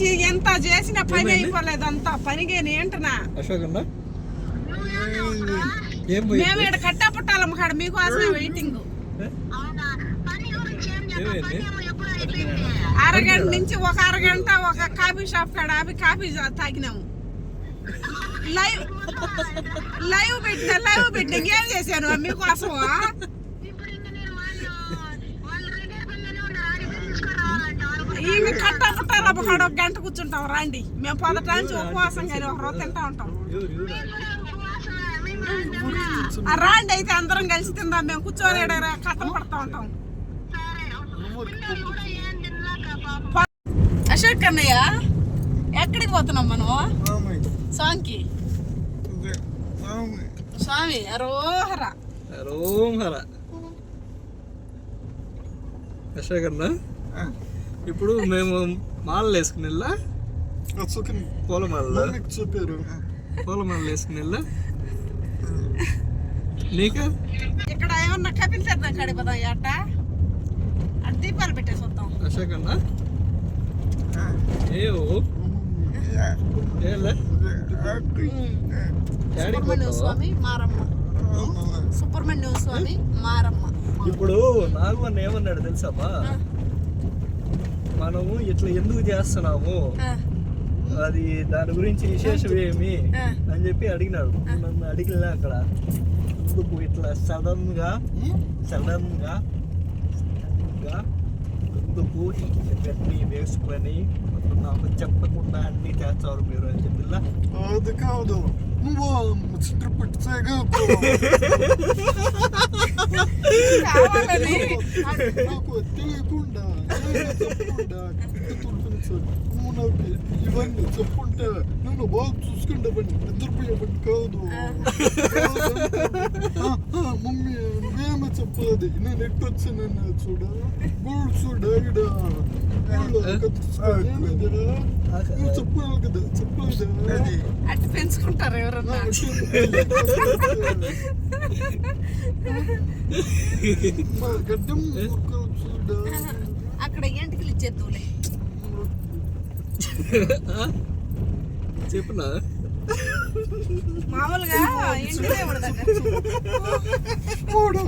నుంచి ఎంత చేసిన పని అయిపోలేదు అంతా. పనిగేని ఏంటనా అశోక్ అన్న ఏం పోయి మేము ఇక్కడ కట్టాపుట్టాలమ్మ కాడ మీకోసమే వెయిటింగ్ అరగంట నుంచి ఒక అరగంట ఒక కాఫీ షాప్ కాడ ఆపి కాఫీ తాగినాము. లైవ్ లైవ్ పెట్టిన లైవ్ పెట్టిన ఏం చేశాను మీకోసం కాడ ఒక గంట కూర్చుంటాం. రండి. మేము పొదట నుంచి ఉపవాసం కానీ ఒక రోజు తింటా ఉంటాం. రాండి అయితే అందరం కలిసి తిందాం. మేము కూర్చొని కథలు పడతా ఉంటాం. అశోక్ అన్నయ్య ఎక్కడికి పోతున్నాం మనం సాంగ్కి స్వామి అరోహర. రోమ్ హర అశోక్ అన్న ఇప్పుడు మేము మాలలు వేసుకుని వెళ్ళా పూల మాలలు చూపారు. పూల మాలలు వేసుకుని వెళ్ళా నీకు? ఇక్కడ ఏమన్నా కపిల్ తీర్థం కాడి పోదాం అట్ట అటు దీపాలు పెట్టేసి వద్దాం. అశోక్ అన్న ఏ ఓ? సుబ్రహ్మణ్యం స్వామి మారమ్మ. సుబ్రహ్మణ్యం. స్వామి మారమ్మ. ఇప్పుడు నాగు అన్న ఏమన్నాడు తెలుసామా? మనము ఇట్లా ఎందుకు చేస్తున్నాము? అది దాని గురించి విశేషం ఏమి. అని చెప్పి అడిగినాడు. నన్ను అడిగిన అక్కడ ఎందుకు ఇట్లా సడన్గా సడన్గా ఎందుకు ఇవన్నీ వేసుకొని నాకు చెప్పకుండా అన్ని చేస్తారు మీరు అని చెప్పిలా అది కాదు. నువ్వు పెట్టాగా నాకు తెలియకుండా నువ్వు ఇవన్నీ చెప్పుంటే నన్ను బాగా చూసుకుంటా బండి నిద్రపోయే బండి కాదు మమ్మీ నువ్వేమో చెప్పలేదు నేను ఎట్టొచ్చానన్న చూడ. గోల్డ్ చూడ ఇక్కడ నువ్వు చెప్పాలి కదా చెప్పలేదు అటు పెంచుకుంటారు ఎవరన్నా మా గడ్డం చూడ అక్కడ ఎంటికలు ఇచ్చేద్దులే చెప్పునా? మామూలుగా ఇంటి దేవుడి దగ్గర కూడా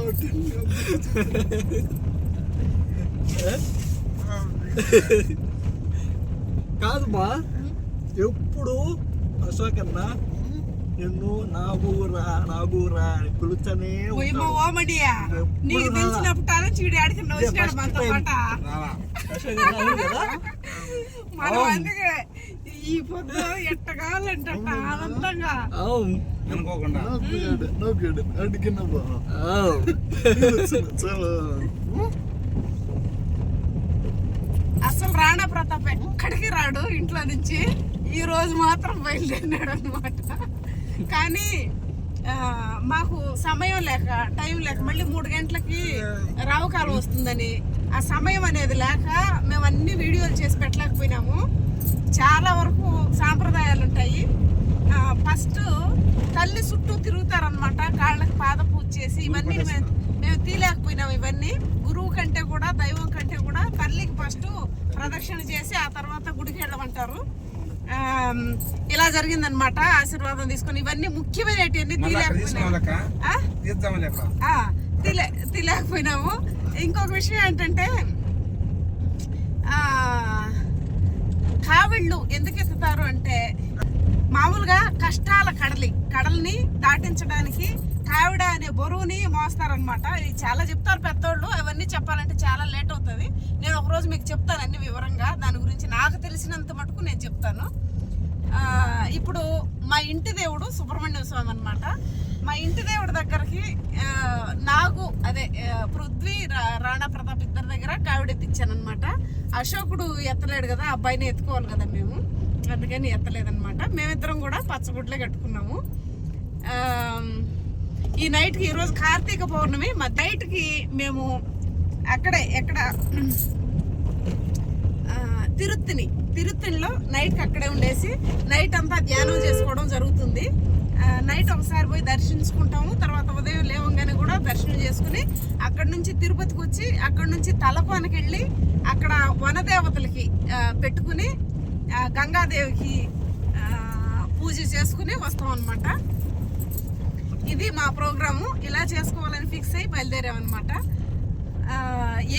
కాదు బా ఎప్పుడు అశోక్ అన్న నిన్ను నాగూరా నాగూరా అని. ఓమడియా నీకు తెలిసినప్పుడు చీడి వచ్చినాడు మనతో పాట. మనం అందుకే ఈ పొద్దు ఎట్ట కావాలంటే అట్ట ఆనందంగా అనుకోకుండా అసలు రాణా ప్రతాప్ ఎక్కడికి రాడు ఇంట్లో నుంచి? ఈ రోజు మాత్రం బయలుదేరినాడు అనమాట కానీ మాకు సమయం లేక టైం లేక మళ్ళీ మూడు గంటలకి రావుకాలం వస్తుందని. ఆ సమయం అనేది లేక మేము అన్ని వీడియోలు చేసి పెట్టలేకపోయినాము. చాలా వరకు సాంప్రదాయాలు ఉంటాయి. ఫస్ట్ తల్లి చుట్టూ తిరుగుతారనమాట కాళ్ళకి పాద పూజ చేసి ఇవన్నీ మేము మేము తీయలేకపోయినాం ఇవన్నీ. గురువు కంటే కూడా దైవం కంటే కూడా తల్లికి ఫస్ట్ ప్రదక్షిణ చేసి ఆ తర్వాత గుడికి వెళ్ళమంటారు. ఇలా జరిగిందనమాట ఆశీర్వాదం తీసుకొని ఇవన్నీ ముఖ్యమైనటువంటి మళ్ళీ అక్కడ తీయలేకపోయినాము. తీసుకోవాలక్క? ఆ? తీద్దామని అక్కడ ఆ, తీలే తీలేకపోయినాము ఇంకొక విషయం ఏంటంటే ఆ, కావిళ్ళు ఎందుకు ఎత్తుతారు అంటే మామూలుగా కష్టాల కడలి కడల్ని దాటించడానికి కావిడ అనే బరువుని మోస్తారనమాట ఇది చాలా చెప్తారు పెద్దోళ్ళు అవన్నీ చెప్పాలంటే చాలా లేట్ అవుతుంది. నేను ఒక రోజు మీకు చెప్తాను అన్ని వివరంగా. దాని గురించి నాకు తెలిసినంత మటుకు నేను చెప్తాను. ఇప్పుడు మా ఇంటి దేవుడు సుబ్రహ్మణ్య స్వామి అనమాట మా ఇంటి దేవుడి దగ్గరికి నాగు అదే పృథ్వీ రా- రాణా ప్రతాప్ ఇద్దరి దగ్గర కావిడ ఎత్తిచ్చాను అనమాట అశోకుడు ఎత్తలేడు కదా అబ్బాయిని ఎత్తుకోవాలి కదా మేము. అందుకని ఎత్తలేదన్నమాట. మేమిద్దరం కూడా పచ్చగుడ్లే కట్టుకున్నాము. ఈ నైట్కి ఈరోజు కార్తీక పౌర్ణమి. మా నైట్కి మేము అక్కడే ఎక్కడ తిరుత్తిని తిరుత్తినిలో నైట్ అక్కడే ఉండేసి నైట్ అంతా ధ్యానం చేసుకోవడం జరుగుతుంది. నైట్ ఒకసారి పోయి దర్శించుకుంటాము తర్వాత ఉదయం లేవంగానే కూడా దర్శనం చేసుకుని అక్కడ నుంచి తిరుపతికి వచ్చి అక్కడ నుంచి తలకోనకి వెళ్ళి అక్కడ వనదేవతలకి పెట్టుకుని గంగాదేవికి పూజ చేసుకుని వస్తాం అనమాట ఇది మా ప్రోగ్రాము. ఇలా చేసుకోవాలని ఫిక్స్ అయ్యి బయలుదేరామన్నమాట.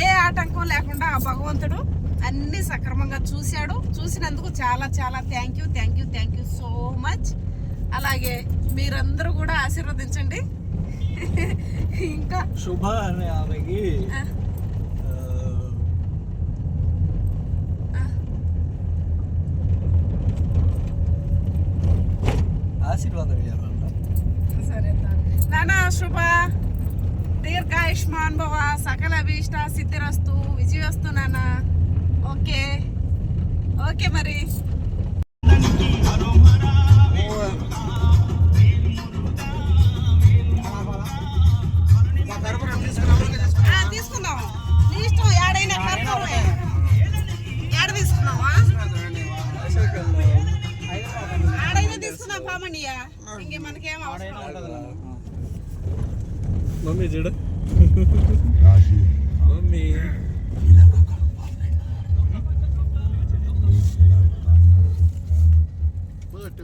ఏ ఆటంకం లేకుండా ఆ భగవంతుడు అన్ని సక్రమంగా చూశాడు. చూసినందుకు చాలా చాలా thank you thank you thank you so much అలాగే మీరందరూ కూడా ఆశీర్వదించండి. ఇంకా? శుభ అనే ఆమెకి ఆశీర్వాదం సరే నానా శుభ. దీర్ఘాయుష్మాన్ భవ సకల అభీష్ట సిద్ధిరస్తు. విజయవస్తు నాన్న ఓకే. ఓకే మరి. తీసుకుందాం. నీ ఇష్టం ఏడైనా ఏడ తీసుకున్నావా? ఆడైనా తీసుకున్నాం పామనియా ఇంకే మనకేం అవసరం మమ్మీ చూడు. బట్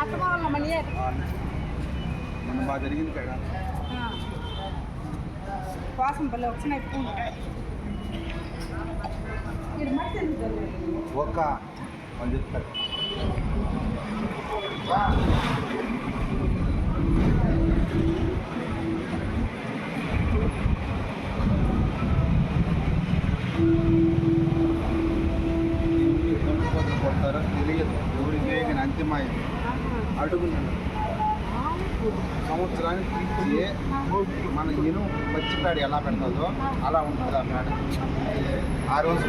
అక్కడ వాళ్ళ మనీ మొన్న బాగా జరిగింది కదా కోసం భలే వచ్చినాయి పూలు ఇది మట్టి ఎందుకు జరగలేదు? ఒక్క వాళ్ళు చెప్తారు కొడతారో తెలియదు సంవత్సరానికి ఇచ్చి మన ఇను పచ్చిపేడ ఎలా పెడతాదో అలా ఉంటుంది ఆ పేడ ఆ రోజు.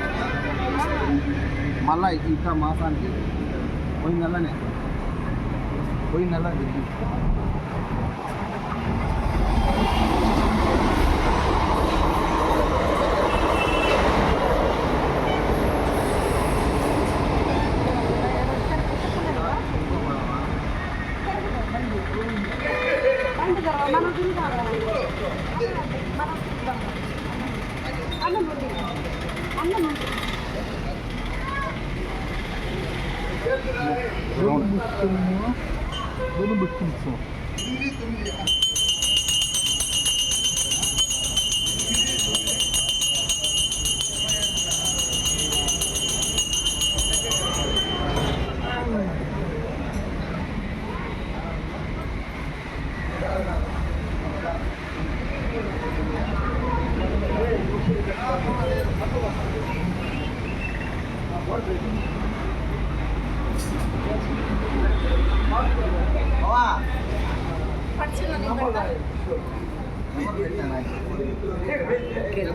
మళ్ళా ఇంకా మాసానికి పోయిన నెలనే. పోయిన నెల జరిగింది Bunu bıktım పచ్చిలో నేను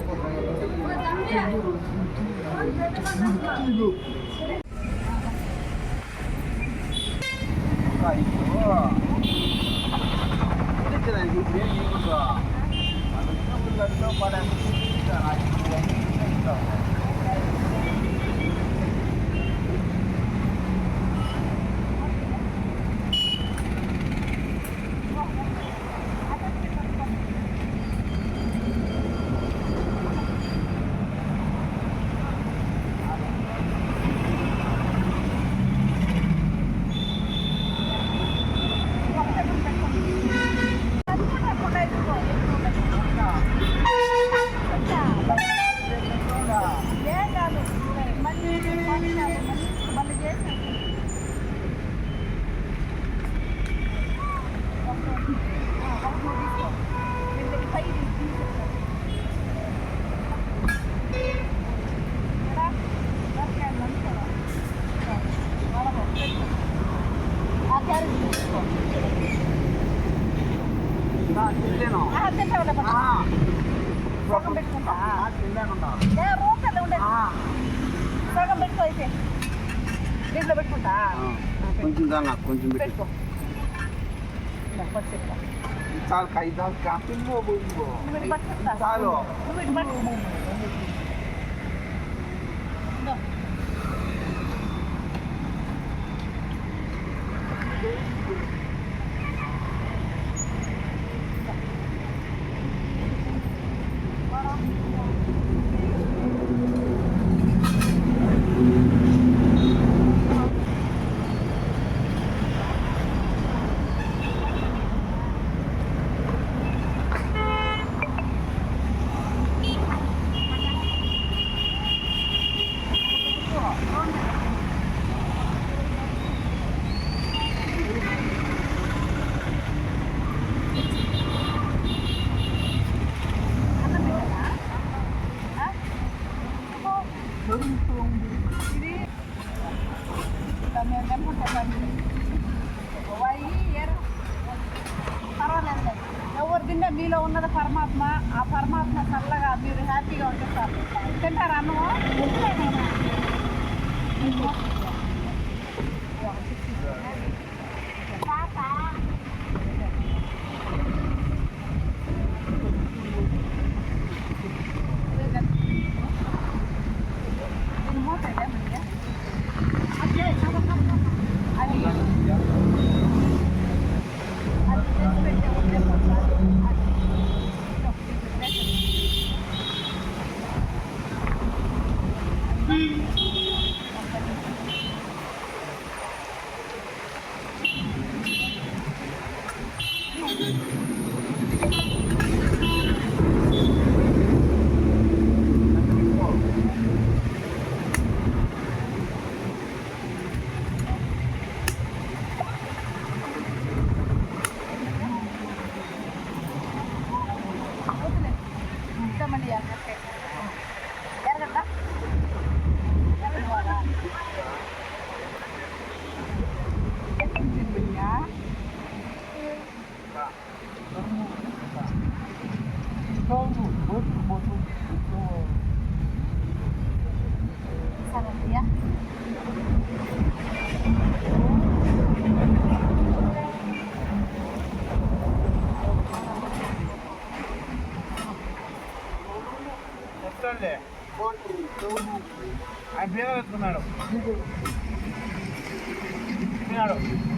పెడతా. సగం పెట్టుకుంటా. రూపాయలు ఉండేది సగం పెట్టుకో అయితే. దీంట్లో పెట్టుకుంటా. కొంచెం దాన్ని కొంచెం పెట్టి. పెట్టుకో. చాలు ఇటు పట్టుకుంటా చాలు నువ్వు ఇటు పట్టుకో పర్వాలేదు ఎవరు తిన్నా మీలో ఉన్నది పరమాత్మ. ఆ పరమాత్మ చల్లగా మీరు హ్యాపీగా ఉంటే సార్ తింటారా అన్నమో? 사람들이야? 어떨래? 아, 미안하다, 그말로. 미안하다.